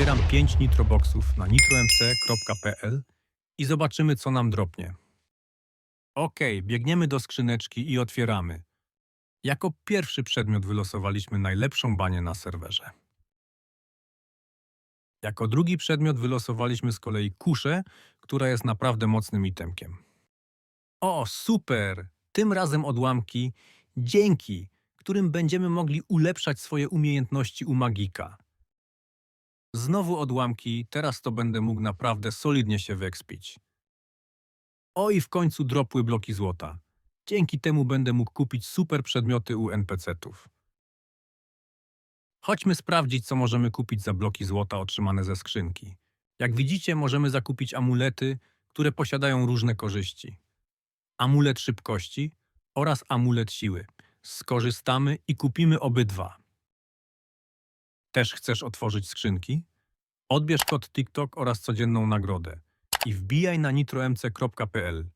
Otwieram 5 nitroboxów na nitromc.pl i zobaczymy, co nam dropnie. Okej, biegniemy do skrzyneczki i otwieramy. Jako pierwszy przedmiot wylosowaliśmy najlepszą banię na serwerze. Jako drugi przedmiot wylosowaliśmy z kolei kuszę, która jest naprawdę mocnym itemkiem. O, super! Tym razem odłamki, dzięki którym będziemy mogli ulepszać swoje umiejętności u magika. Znowu odłamki, teraz to będę mógł naprawdę solidnie się wyekspić. O i w końcu dropły bloki złota. Dzięki temu będę mógł kupić super przedmioty u NPC-tów. Chodźmy sprawdzić, co możemy kupić za bloki złota otrzymane ze skrzynki. Jak widzicie, możemy zakupić amulety, które posiadają różne korzyści. Amulet szybkości oraz amulet siły. Skorzystamy i kupimy obydwa. Też chcesz otworzyć skrzynki? Odbierz kod TikTok oraz codzienną nagrodę i wbijaj na nitromc.pl.